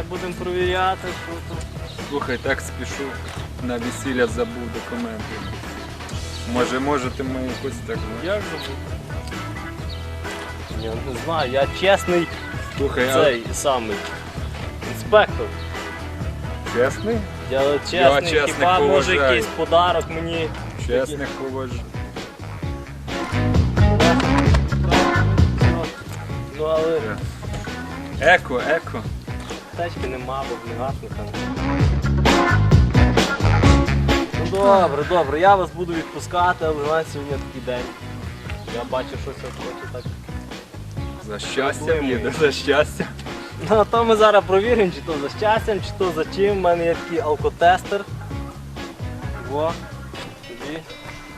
розмовляти, що тут. Слухай, так спішу. На весілля забув документи. Може, можете ми якось так. ну, Як забути? Я не знаю, я чесний Слухай, а цей самий інспектор. чесний? Я Я чесний, чесних хіба може поважаю. якийсь подарок мені. Чесних поважу. Ну але Еко, еко. Тачки нема, бо вмігасника. Ну добре, добре, я вас буду відпускати, але на сьогодні такий день. Я бачу, що це хоче так. За щастя їде, за щастя. Ну, а то ми зараз провіримо, чи то за щастям, чи то за чим. У мене є такий алкотестер. Во, тобі.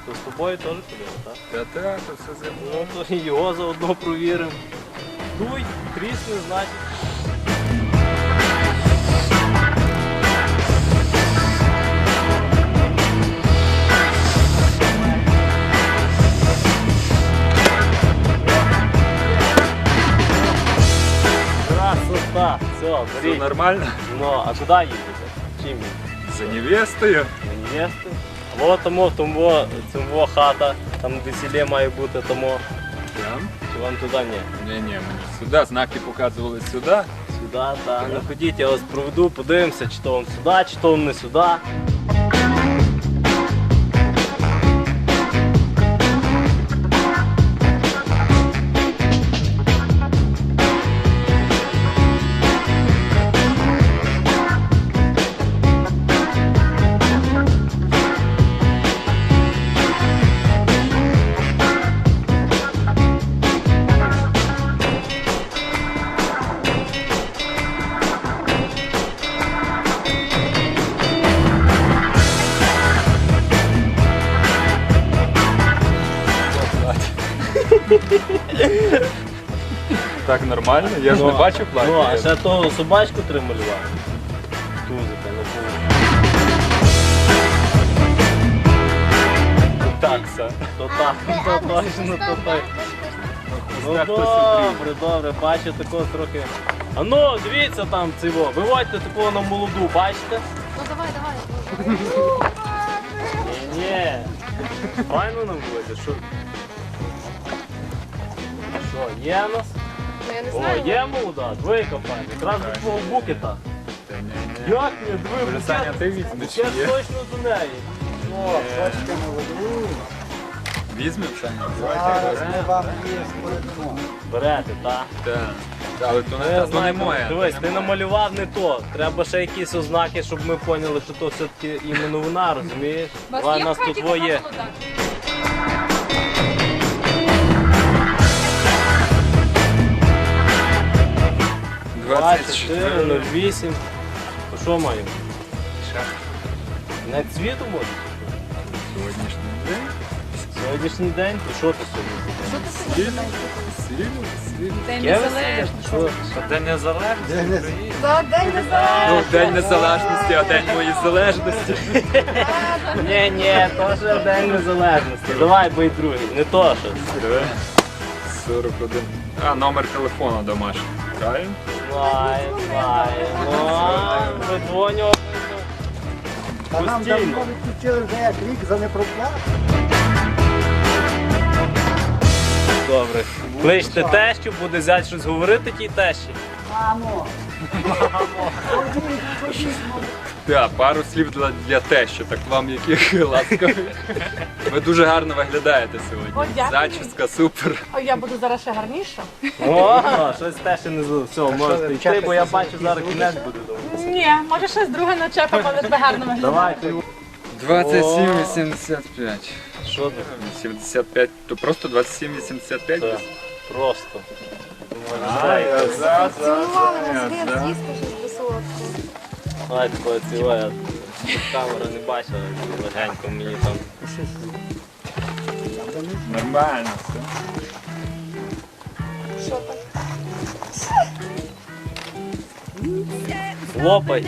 То з тобою теж ходили, так? Та так, то все зі мною. Ну, то і його заодно провіримо. Дуй, трісне, значить. Все, нормально? Ну, а куда едете? Чим? За невестою. На невесту? Вот тому, тому, тому хата, там где селе має бути тому. Прям? Чи вам туди ні? Ні, ні, мені сюди, знаки показували сюди. Сюди, так. Ну ходіть, я вас проведу, подивимося, чи то вам сюди, чи то вам не сюди. Так нормально? Я ж не бачив платі. Ну, а ще того собачку треба малювати. Тузика, не було. Такса. То так, то точно, то так. Ну добре, добре, бачу такого трохи. А ну, дивіться там цього, виводьте такого на молоду, бачите? Ну давай, давай. Ні, ні. Файно нам буде, що? Що, є нас? Ну я не О, знаю. є молода, двойка файна. Якраз до твого букета. Та. Як не, Може, Саня, ти візьмеш чи букет ні? точно до неї. О, бачите, Візьмемо Саня? Зараз ми вам її складемо. Берете, так? Так. Але то не, то не моє. Дивись, ти намалював не то. Треба ще якісь ознаки, щоб ми поняли, що то все-таки іменно вона, розумієш? У нас тут твоє. 24, 08. То що маємо? Не цвіту може? Сьогоднішній день. Сьогоднішній день? То що ти сьогодні? Що ти сьогодні Сильно, знаєш? сильно, сильно. День незалежності. День незалежності День. За день Ну, незалежності. День незалежності, а день моєї залежності. Ні, ні, то ще День Незалежності. Давай бий другий, не то що. 41. А, номер телефону домашній. Правильно? Знаю, знаю. Ну. Та нам давно відключили вже як рік за непроплату. Добре. Кличте тещу, буде зять щось говорити тій тещі. Мамо! Так, пару слів для, для тещі, так вам яких ласкавих. Ви дуже гарно виглядаєте О, сьогодні. дякую. Зачіска супер. Ой, я буду зараз ще гарніша. О, щось тещі не зло. Все, можете йти, бо я бачу зараз кінець буде довго. Ні, може щось друге начепимо, але тебе гарно виглядає. Давай, ти. 27,85. Що ти? 75, то просто 27,85? Просто. Цілували за, нас з щось солодкого. Давай такого цілує. Камера не бачила, легенько мені там. Нормально все. Що так? Лопай.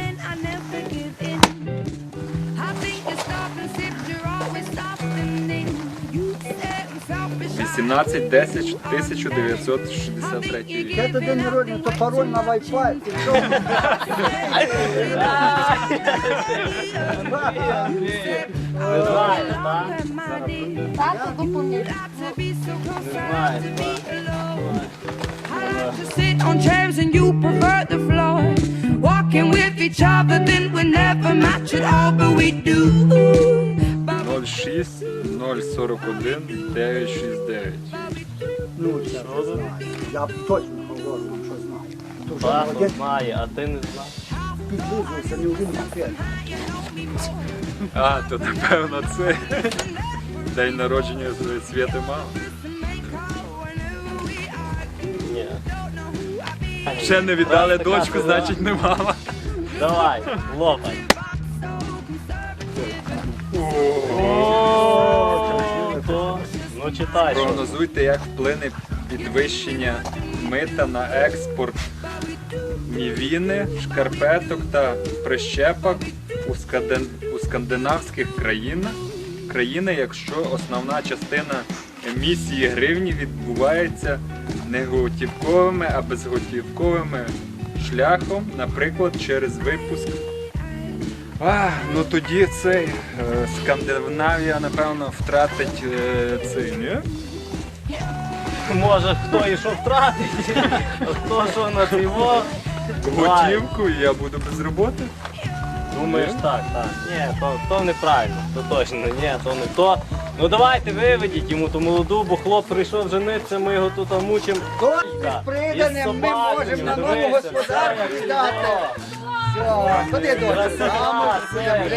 10 1963 рік. Це день народження, то пароль на Wi-Fi. І що? Не знаю, так? Так, допоміг. Не знаю. to sit on chairs and you prefer the floor. Walking with each other, then we never match at all, but we do. 06 041 969. Ну, це не знаю. Я б точно говорю, вам, що знаю. То вже Пасно молодець знає, а ти не знаєш. підлизується, не один конкрет. А, то напевно це день народження Світи мами. Ні. Ще не віддали дочку, значить не мама. Давай, лопай. Ну читай. Прогнозуйте, як вплине підвищення мита на експорт мівіни, шкарпеток та прищепок у, скандин... у скандинавських країнах, країни, якщо основна частина емісії гривні відбувається не готівковими, а безготівковими шляхом, наприклад, через випуск. А, ну тоді цей е, Скандинавія, напевно, втратить е, цей, ні? Може хто і що втратить, а хто що на диво. Готівку і я буду без роботи. Думаєш так, так. Ні, то, то неправильно, то точно, ні, то не то. Ну давайте виведіть йому ту молоду, бо хлоп прийшов жениться, ми його тут мучимо. З приданим ми можемо на нову господарку віддати. Все, ходи до Красота, це.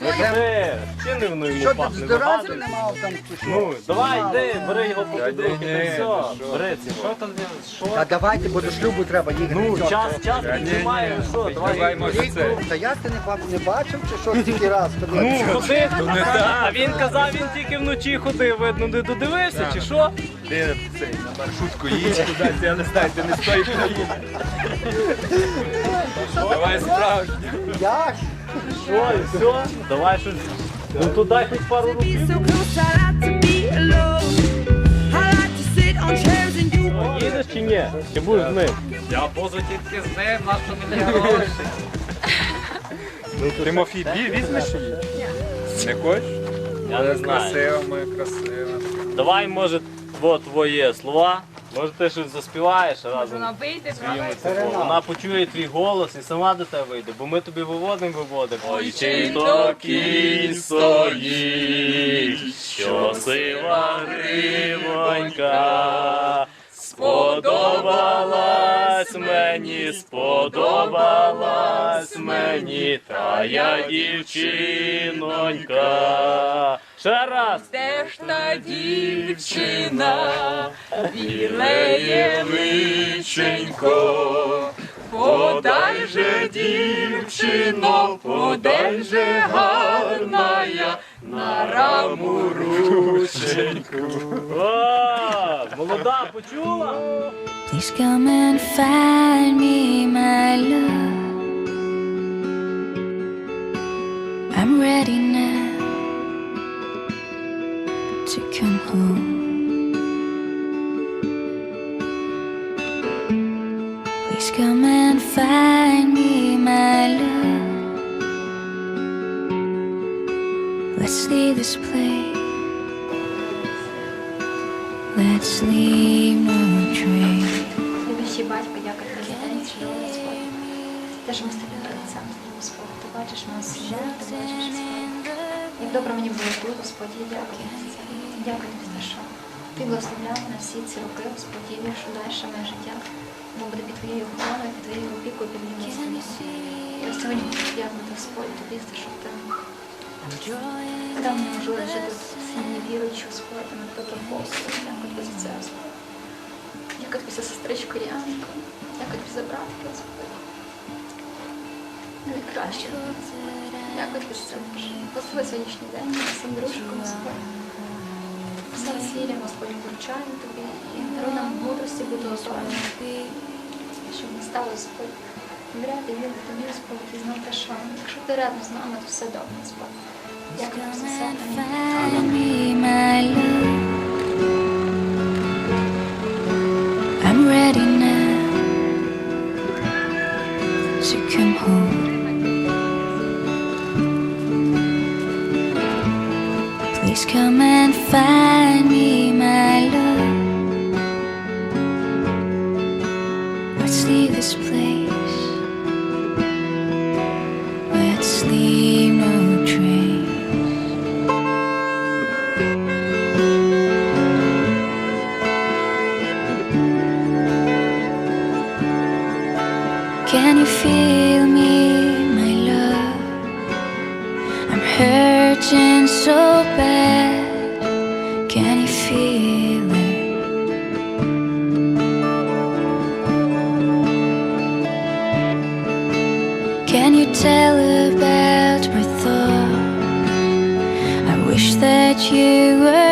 Ти, чи не воно йому Що тут пахне здоров'я не мав там чи що? Ну, давай, йди, бери його під руки, та все, бери. Що там, що? Та давайте, бо до шлюбу треба їхати. Ну, Все, час, час немає, що, давай, може, це. Та я ти не, баб- не бачив, чи що тільки раз ходив? Ну, ходи, а він казав, він тільки вночі ходив, видно, не додивився, чи що? Де цей на маршрутку їдь кудись, я не знаю, ти не з тої країни. Давай справжнє. Я ж? Що, і все? Давай щось. Ну то дай хоч пару and you. Їдеш чи ні? Чи будеш з ним? Я поза тільки з ним, на що мені гроші. Тимофій, бі, візьмеш її? Не хочеш? Я не знаю. Красиво, моя красива. Давай, може, во твоє слова. Може ти щось заспіваєш разом. Вона вийде. Вона почує твій голос і сама до тебе вийде, бо ми тобі виводимо, виводимо. Ой, чи то кінь стоїть, що сива гривонька. Сподобалась мені, сподобалась мені тая дівчинонька. Ще раз. Де ж та дівчина, Білеє личенько, подай же, дівчино, подай же гарна я на раму рученьку. О, молода, почула? Please come and find me, my love. I'm ready now home. Please come and find me, my love. Let's leave this place. Let's leave no trace. Любящий батько, дякую за день що ми з перед цим, Господь. Ти бачиш нас, ти бачиш, Господь. Як добре мені було тут, Господь, я дякую. Дякую тобі за що. Ти благословляв на всі ці роки, Господь, і що далі моє життя воно буде під твоєю охороною, під твоєю опікою, під моїм. Я сьогодні дякувати Господь тобі за що ти дав мені можливість жити в сім'ї віруючи, Господь, на хто Господь. Дякую тобі за це, Господь. Дякую тобі за сестричку Янку. Дякую тобі за братка, Господи. Найкраще. Дякую тобі за це. Благослови сьогоднішній день, Сандрушку, Господь. Все весілля, Господь, вручаємо тобі і даруй нам мудрості бути готовими. Щоб не стало, Господь, і вірити тобі, Господь, і знати, що якщо ти рядом з нами, то все добре, Господь. Дякую за love. I'm ready now to come home. Please come and find feel me, my love? I'm hurting so bad. Can you feel it? Can you tell about my thoughts? I wish that you were.